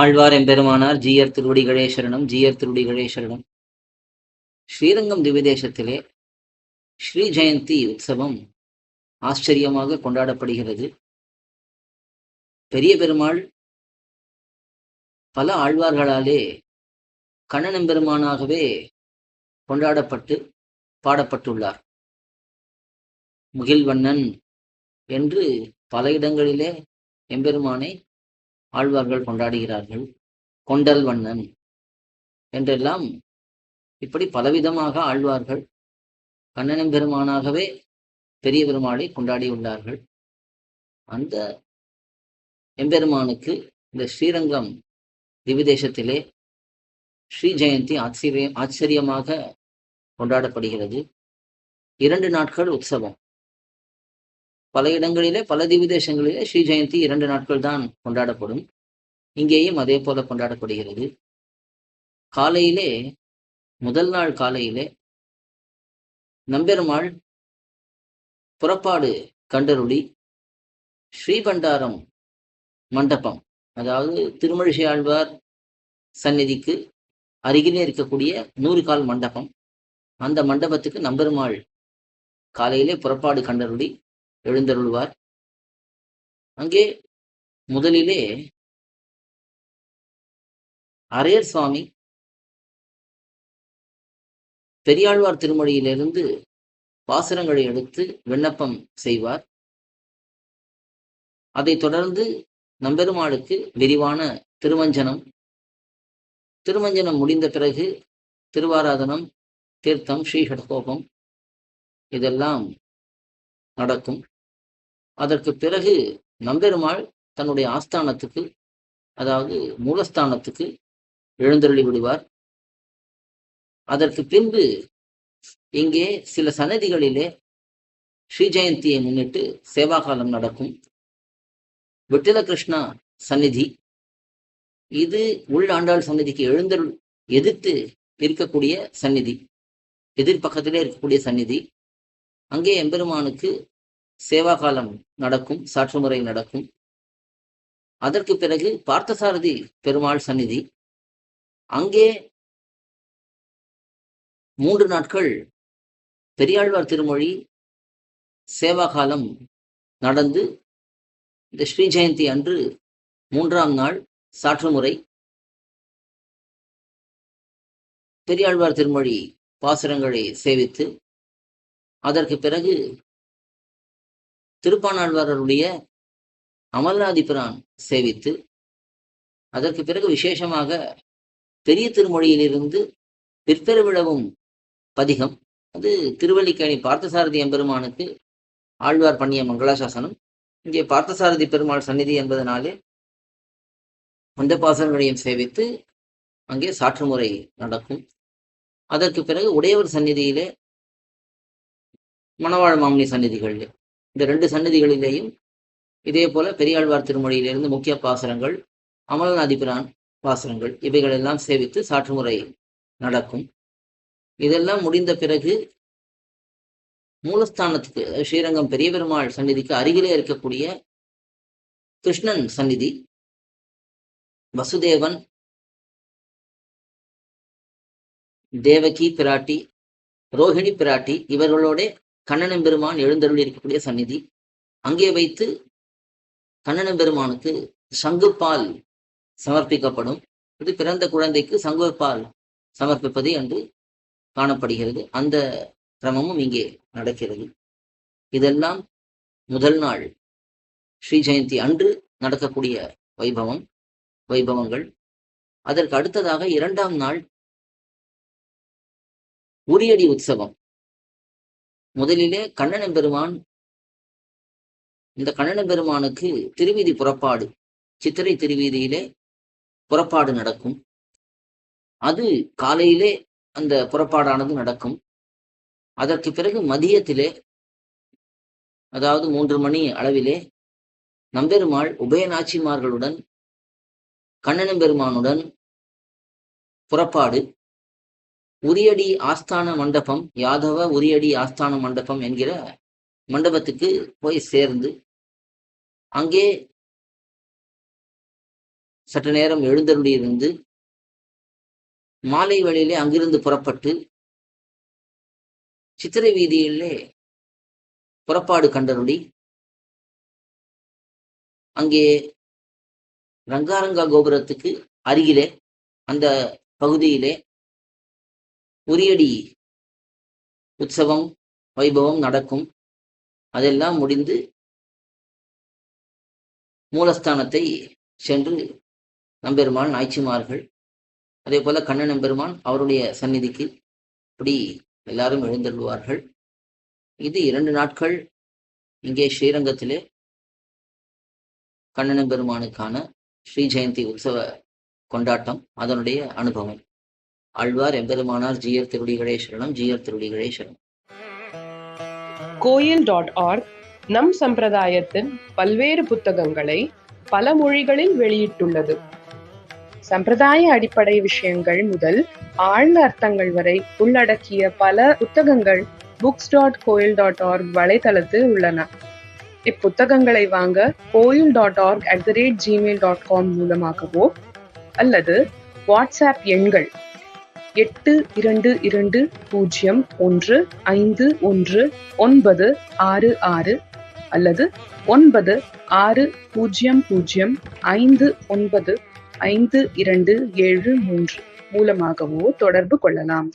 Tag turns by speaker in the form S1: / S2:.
S1: ஆழ்வார் எம்பெருமானார் ஜீயர் திருவடி கணேஸ்வரனும் ஜீயர் திருவடி கணேஸ்வரனும் ஸ்ரீரங்கம் திவிதேசத்திலே ஸ்ரீ ஜெயந்தி உற்சவம் ஆச்சரியமாக கொண்டாடப்படுகிறது. பெரிய பெருமாள் பல ஆழ்வார்களாலே கண்ணன் பெருமானாகவே கொண்டாடப்பட்டு பாடப்பட்டுள்ளார். முகில்வண்ணன் என்று பல இடங்களிலே எம்பெருமானை ஆழ்வார்கள் கொண்டாடுகிறார்கள். கொண்டல் வண்ணன் என்றெல்லாம் இப்படி பலவிதமாக ஆழ்வார்கள் கண்ணனம் பெருமானாகவே பெரிய பெருமாளை கொண்டாடியுள்ளார்கள் அந்த எம்பெருமானுக்கு இந்த ஸ்ரீரங்கம் திவிதேசத்திலே ஸ்ரீ ஜெயந்தி ஆச்சரிய ஆச்சரியமாக கொண்டாடப்படுகிறது. இரண்டு நாட்கள் உற்சவம். பல இடங்களிலே பல திவிதேசங்களிலே ஸ்ரீ ஜெயந்தி இரண்டு நாட்கள் தான் கொண்டாடப்படும். இங்கேயும் அதே போல கொண்டாடப்படுகிறது. காலையிலே முதல் நாள் காலையிலே நம்பெருமாள் புறப்பாடு கண்டருளி ஸ்ரீபண்டாரம் மண்டபம் அதாவது திருமழிசை ஆழ்வார் சந்நிதிக்கு அருகிலே இருக்கக்கூடிய நூறு கால் மண்டபம். அந்த மண்டபத்துக்கு நம்பெருமாள் காலையிலே புறப்பாடு கண்டருளி எழுந்தருள்வார். அங்கே முதலிலே அரையர் சுவாமி பெரியாழ்வார் திருமொழியிலிருந்து பாசுரங்களை எடுத்து விண்ணப்பம் செய்வார். அதைத் தொடர்ந்து நம்பெருமாளுக்கு விரிவான திருமஞ்சனம் திருமஞ்சனம் முடிந்த பிறகு திருவாராதனம் தீர்த்தம் ஸ்ரீஹடகோபம் இதெல்லாம் நடக்கும். அதற்கு பிறகு நம்பெருமாள் தன்னுடைய ஆஸ்தானத்துக்கு அதாவது மூலஸ்தானத்துக்கு எழுந்தருளி விடுவார். அதற்கு பின்பு இங்கே சில சன்னதிகளிலே ஸ்ரீ ஜெயந்தியை முன்னிட்டு சேவாகாலம் நடக்கும். விட்டல கிருஷ்ணா சந்நிதி. இது உள் ஆண்டாள் சந்நிதிக்கு எழுந்தருள் எதிர்த்து இருக்கக்கூடிய சந்நிதி. எதிர்பக்கத்திலே இருக்கக்கூடிய சந்நிதி. அங்கே எம்பெருமானுக்கு சேவாகாலம் நடக்கும் சாற்றுமுறை நடக்கும். அதற்கு பிறகு பார்த்தசாரதி பெருமாள் சந்நிதி. அங்கே மூன்று நாட்கள் பெரியாழ்வார் திருமொழி சேவாகாலம் நடந்து இந்த ஸ்ரீ ஜெயந்தி அன்று மூன்றாம் நாள் சாற்றுமுறை பெரியாழ்வார் திருமொழி பாசுரங்களை சேவித்து அதற்கு பிறகு திருப்பாணாழ்வாரருடைய அமல்நாதிபிரான் சேவித்து அதற்கு பிறகு விசேஷமாக பெரிய திருமொழியிலிருந்து பிற்பெருவிழவும் பதிகம். அது திருவல்லிக்கேணி பார்த்தசாரதி எம்பெருமானுக்கு ஆழ்வார் பண்ணிய மங்களாசாசனம். இங்கே பார்த்தசாரதி பெருமாள் சந்நிதி என்பதனாலே அந்த பாசனங்களையும் சேவித்து அங்கே சாற்றுமுறை நடக்கும். அதற்கு பிறகு உடையவர் சந்நிதியிலே மணவாழ் மாமனி சந்நிதிகளில் இந்த ரெண்டு சன்னதிகளிலேயும் இதே போல பெரியாழ்வார் திருமொழியிலிருந்து முக்கிய பாசுரங்கள் அமலநாதிபிரான் பாசுரங்கள் இவைகளெல்லாம் சேவித்து சாற்றுமுறை நடக்கும். இதெல்லாம் முடிந்த பிறகு மூலஸ்தானத்துக்கு ஸ்ரீரங்கம் பெரிய பெருமாள் சந்நிதிக்கு அருகிலே இருக்கக்கூடிய கிருஷ்ணன் சந்நிதி வசுதேவன் தேவகி பிராட்டி ரோஹிணி பிராட்டி இவர்களோட கண்ணனம் பெருமான் எழுந்தருள் இருக்கக்கூடிய சந்நிதி. அங்கே வைத்து கண்ணனம் பெருமானுக்கு சங்குப்பால் சமர்ப்பிக்கப்படும். இது பிறந்த குழந்தைக்கு சங்குப்பால் சமர்ப்பிப்பது என்று காணப்படுகிறது. அந்த கிரமமும் இங்கே நடக்கிறது. இதெல்லாம் முதல் நாள் ஸ்ரீ ஜெயந்தி அன்று நடக்கக்கூடிய வைபவம் வைபவங்கள். அதற்கு அடுத்ததாக இரண்டாம் நாள் உரியடி உற்சவம். முதலிலே கண்ணன பெருமான் இந்த கண்ணன பெருமானுக்கு திருவீதி புறப்பாடு சித்திரை திருவீதியிலே புறப்பாடு நடக்கும். அது காலையிலே அந்த புறப்பாடானது நடக்கும். அதற்கு பிறகு மதியத்திலே அதாவது மூன்று மணி அளவிலே நம்பெருமாள் உபயநாச்சிமார்களுடன் கண்ணனம் பெருமானுடன் புறப்பாடு உரியடி ஆஸ்தான மண்டபம் யாதவ உரியடி ஆஸ்தான மண்டபம் என்கிற மண்டபத்துக்கு போய் சேர்ந்து அங்கே சற்று நேரம் எழுந்தருளியிருந்து மாலை வழியிலே அங்கிருந்து புறப்பட்டு சித்திரை வீதியிலே புறப்பாடு கண்டருளி அங்கே ரங்காரங்கா கோபுரத்துக்கு அருகிலே அந்த பகுதியிலே உரியடி உற்சவம் வைபவம் நடக்கும். அதெல்லாம் முடிந்து மூலஸ்தானத்தை சென்று நம்பெருமான் நாய்ச்சிமார்கள் அதே போல கண்ணன் நம்பெருமான் அவருடைய சந்நிதிக்கு இப்படி எல்லாரும் எழுந்தருள்வார்கள். இது இரண்டு நாட்கள் இங்கே ஸ்ரீரங்கத்திலே கண்ணன் பெருமானுக்கான ஸ்ரீ ஜெயந்தி உற்சவ கொண்டாட்டம் அதனுடைய அனுபவம். ஆழ்வார் எம்பெருமானார் ஜிஆர் திருடிகளே சரணம் ஜியர்
S2: கோயில் டாட் ஆர்க் நம் சம்பிரதாயத்தின் பல்வேறு புத்தகங்களை பல மொழிகளில் வெளியிட்டுள்ளது. சம்பிரதாய அடிப்படை விஷயங்கள் முதல் ஆழ்ந்த அர்த்தங்கள் வரை உள்ளடக்கிய பல புத்தகங்கள் books dot Koyil dot org வலைத்தளத்தில் உள்ளன. இப்புத்தகங்களை வாங்க Koyil dot org at the rate Gmail dot com மூலமாகவோ அல்லது வாட்ஸ்அப் எண்கள் எட்டு இரண்டு இரண்டு பூஜ்ஜியம் ஒன்று ஐந்து ஒன்று ஒன்பது ஆறு ஆறு அல்லது ஒன்பது ஆறு பூஜ்ஜியம் பூஜ்ஜியம் ஐந்து ஒன்பது ஐந்து இரண்டு ஏழு மூன்று மூலமாகவோ தொடர்பு கொள்ளலாம்.